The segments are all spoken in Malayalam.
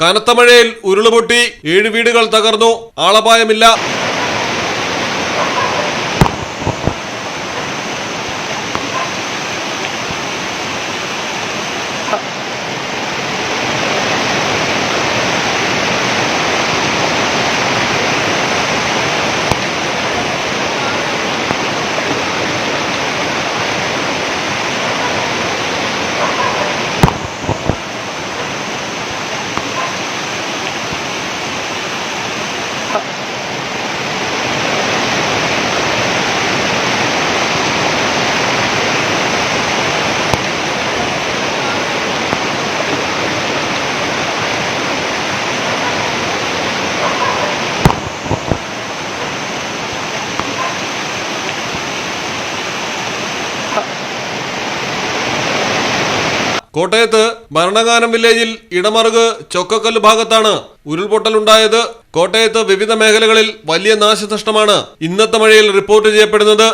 കനത്ത മഴയിൽ ഉരുളുപൊട്ടി ഏഴ് വീടുകൾ തകർന്നു ആളപായമില്ല. കോട്ടയത്ത് ഭരണകാനം വില്ലേജിൽ ഇടമറുക് ചൊക്കക്കല്ല് ഭാഗത്താണ് ഉരുൾപൊട്ടലുണ്ടായത്. കോട്ടയത്ത് വിവിധ മേഖലകളിൽ വലിയ നാശനഷ്ടമാണ്. ഇന്നത്തെ മഴയിൽ റിപ്പോർട്ട് ചെയ്യപ്പെടുന്നത്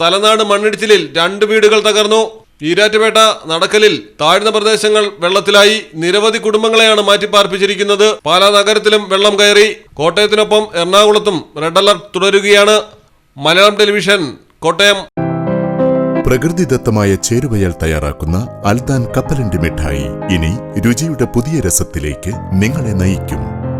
തലനാട് മണ്ണിടിച്ചിലിൽ രണ്ട് വീടുകൾ തകർന്നു. ഈരാറ്റുപേട്ട നടക്കലിൽ താഴ്ന്ന പ്രദേശങ്ങൾ വെള്ളത്തിലായി. നിരവധി കുടുംബങ്ങളെയാണ് മാറ്റിപ്പാർപ്പിച്ചിരിക്കുന്നത്. പാലാ നഗരത്തിലും വെള്ളം കയറി. കോട്ടയത്തിനൊപ്പം എറണാകുളത്തും റെഡ് അലർട്ട് തുടരുകയാണ്. മലയാളം ടെലിവിഷൻ കോട്ടയം. പ്രകൃതിദത്തമായ ചേരുവയാൽ തയ്യാറാക്കുന്ന അൽദാൻ കപ്പലണ്ടി മിഠായി. ഇനി രുചിയുടെ പുതിയ രസത്തിലേക്ക് നിങ്ങളെ നയിക്കും.